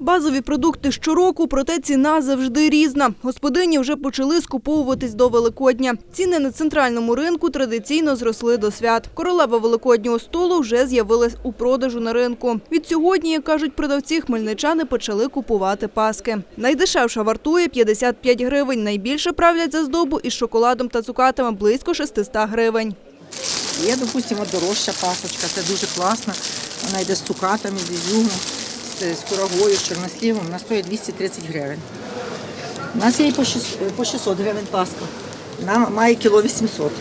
Базові продукти щороку, проте ціна завжди різна. Господині вже почали скуповуватись до Великодня. Ціни на центральному ринку традиційно зросли до свят. Королева великоднього столу вже з'явилась у продажу на ринку. Від сьогодні, як кажуть продавці, хмельничани почали купувати паски. Найдешевша вартує 55 гривень. Найбільше правлять за здобу із шоколадом та цукатами близько 600 гривень. Є, допустимо, дорожча пасочка, це дуже класно. Вона йде з цукатами, з ізюмом, з, курагою, з чорнослівом. Вона стоїть 230 гривень. У нас є по 600, гривень паска. Вона має кіло 800.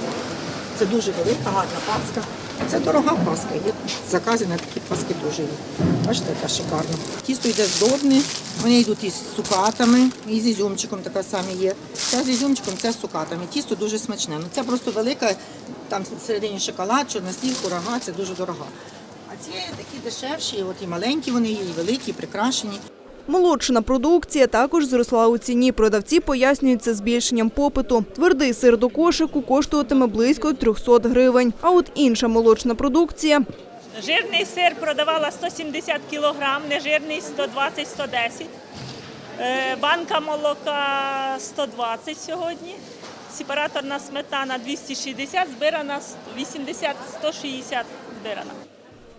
Це дуже велика, гарна паска. Це дорога паска. Є закази на такі паски дуже є. Бачите, яка шикарна. Тісто йде здобне, вони йдуть із цукатами, і з ізюмчиком така саме є. Це з ізюмчиком, це з цукатами. Тісто дуже смачне. Ну, це просто велика, там всередині шоколад, чорнослів, курага, це дуже дорога. А ці такі дешевші, от і маленькі вони є, і великі, і прикрашені. Молочна продукція також зросла у ціні. Продавці пояснюють це збільшенням попиту. Твердий сир до кошику коштуватиме близько 300 гривень. А от інша молочна продукція Жирний сир продавала 170 кг, нежирний 120-110. Е, Банка молока 120 сьогодні. Сепараторна сметана 260, збирана 80-160 збирана.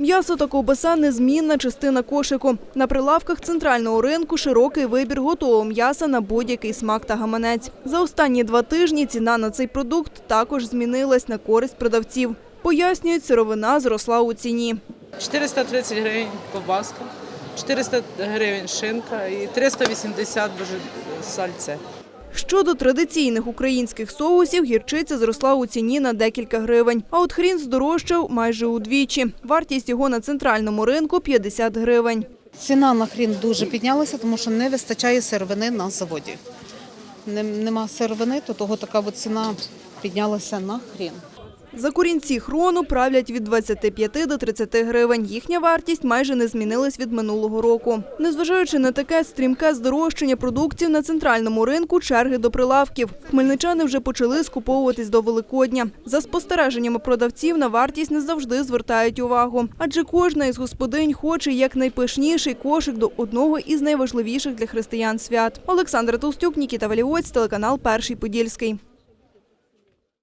М'ясо та ковбаса незмінна частина кошику. На прилавках центрального ринку широкий вибір готового м'яса на будь-який смак та гаманець. За останні два тижні ціна на цей продукт також змінилась на користь продавців. Пояснюють, сировина зросла у ціні. 430 гривень ковбаска, 400 гривень шинка і 380 сальце. Щодо традиційних українських соусів, гірчиця зросла у ціні на декілька гривень. А от хрін здорожчав майже удвічі. Вартість його на центральному ринку – 50 гривень. Ціна на хрін дуже піднялася, тому що не вистачає сировини на заводі. Нем- Нема сировини, то того така ціна піднялася на хрін. За корінці хрону правлять від 25 до 30 гривень. Їхня вартість майже не змінилась від минулого року. Незважаючи на таке стрімке здорожчання продуктів на центральному ринку, черги до прилавків. Хмельничани вже почали скуповуватись до Великодня. За спостереженнями продавців на вартість не завжди звертають увагу, адже кожна із господинь хоче якнайпишніший кошик до одного із найважливіших для християн свят. Олександра Толстюк, Нікіта Валівоць, телеканал Перший Подільський.